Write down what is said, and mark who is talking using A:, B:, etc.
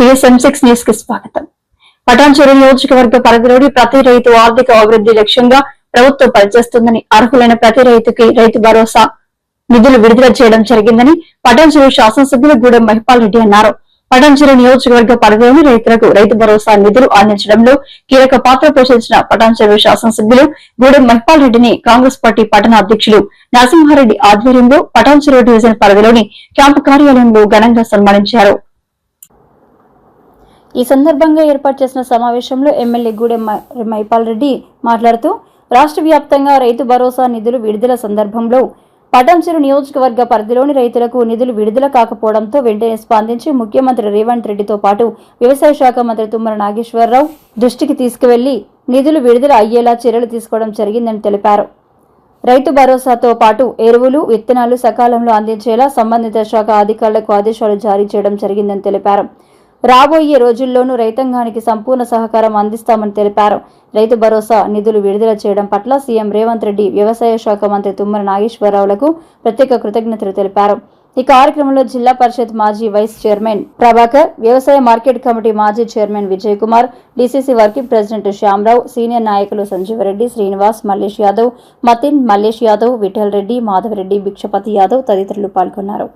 A: TSM six న్యూస్కి స్వాగతం పటాన్చెరు నియోజకవర్గ పరిధిలోని ప్రతి రైతు ఆర్థిక అభివృద్ధి లక్ష్యంగా ప్రభుత్వం పనిచేస్తుందని అర్హులైన ప్రతి రైతుకి రైతు భరోసా నిధులు విడుదల చేయడం జరిగిందని పటాన్చెరు శాసనసభ్యులు గూడెం మహిపాల్ రెడ్డి అన్నారు. పటాన్చెరు నియోజకవర్గ పరిధిలోని రైతులకు రైతు భరోసా నిధులు అందించడంలో కీలక పాత్ర పోషించిన పటాన్చెరు శాసనసభ్యులు గూడెం మహిపాల్ రెడ్డిని కాంగ్రెస్ పార్టీ పట్టణ అధ్యక్షులు నరసింహారెడ్డి ఆధ్వర్యంలో పటాన్చెరు డివిజన్ పరిధిలోని క్యాంపు కార్యాలయంలో ఘనంగా సన్మానించారు. ఈ సందర్భంగా ఏర్పాటు చేసిన సమావేశంలో ఎమ్మెల్యే గూడెం మ- మైపాల్ రెడ్డి మాట్లాడుతూ రాష్ట్ర వ్యాప్తంగా రైతు భరోసా నిధులు విడుదల సందర్భంలో పటాన్చెరు నియోజకవర్గ పరిధిలోని రైతులకు నిధులు విడుదల కాకపోవడంతో వెంటనే స్పందించి ముఖ్యమంత్రి రేవంత్ రెడ్డితో పాటు వ్యవసాయ శాఖ మంత్రి తుమ్మల నాగేశ్వరరావు దృష్టికి తీసుకువెళ్ళి నిధులు విడుదల అయ్యేలా చర్యలు తీసుకోవడం జరిగిందని తెలిపారు. రైతు భరోసాతో పాటు ఎరువులు విత్తనాలు సకాలంలో అందించేలా సంబంధిత శాఖ అధికారులకు ఆదేశాలు జారీ చేయడం జరిగిందని తెలిపారు. రాబోయే రోజుల్లోనూ రైతాంగానికి సంపూర్ణ సహకారం అందిస్తామని తెలిపారు. రైతు భరోసా నిధులు విడుదల చేయడం పట్ల సీఎం రేవంత్ రెడ్డి వ్యవసాయ శాఖ మంత్రి తుమ్మల నాగేశ్వరరావులకు ప్రత్యేక కృతజ్ఞతలు తెలిపారు. ఈ కార్యక్రమంలో జిల్లా పరిషత్ మాజీ వైస్ చైర్మన్ ప్రభాకర్ వ్యవసాయ మార్కెట్ కమిటీ మాజీ chairman Vijay Kumar DCC working president Shyamarao senior నాయకులు సంజీవరెడ్డి శ్రీనివాస్ మల్లేష్ యాదవ్ మతిన్ మల్లేష్ యాదవ్ విఠల్ రెడ్డి మాధవరెడ్డి భిక్షపతి యాదవ్ తదితరులు పాల్గొన్నారు.